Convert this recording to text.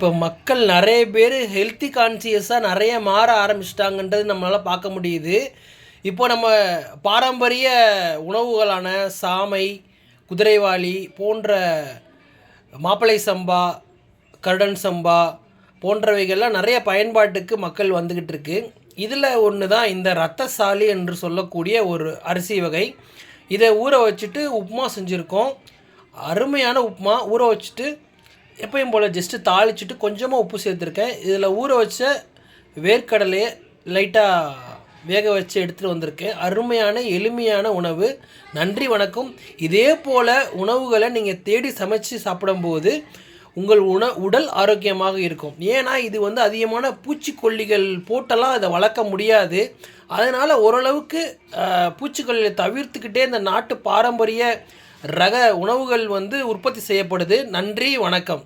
இப்போ மக்கள் நிறைய பேர் ஹெல்த்தி கான்சியஸாக நிறைய மாற ஆரம்பிச்சிட்டாங்கன்றது நம்மளால் பார்க்க முடியுது. இப்போ நம்ம பாரம்பரிய உணவுகளான சாமை குதிரைவாலி போன்ற மாப்பிளை சம்பா கருடன் சம்பா போன்றவைகள்லாம் நிறைய பயன்பாட்டுக்கு மக்கள் வந்துக்கிட்டு இருக்கு. இதில் ஒன்று தான் இந்த ரத்தசாலி என்று சொல்லக்கூடிய ஒரு அரிசி வகை. இதை ஊற வச்சுட்டு உப்புமா செஞ்சுருக்கோம். அருமையான உப்புமா. ஊற வச்சுட்டு எப்பயும் போல் ஜஸ்ட்டு தாளிச்சிட்டு கொஞ்சமாக உப்பு சேர்த்துருக்கேன். இதில் ஊற வச்ச வேர்க்கடலையை லைட்டாக வேக வச்சு எடுத்துகிட்டு வந்திருக்கேன். அருமையான எளிமையான உணவு. நன்றி வணக்கம். இதே போல் உணவுகளை நீங்கள் தேடி சமைச்சு சாப்பிடும்போது உங்கள் உண உடல் ஆரோக்கியமாக இருக்கும். ஏன்னா இது வந்து அதிகமான பூச்சிக்கொல்லிகள் போட்டெல்லாம் அதை வளர்க்க முடியாது. அதனால் ஓரளவுக்கு பூச்சிக்கொல்லியை தவிர்த்துக்கிட்டே இந்த நாட்டு பாரம்பரிய ரக உணவுகள் வந்து உற்பத்தி செய்யப்படுது. நன்றி வணக்கம்.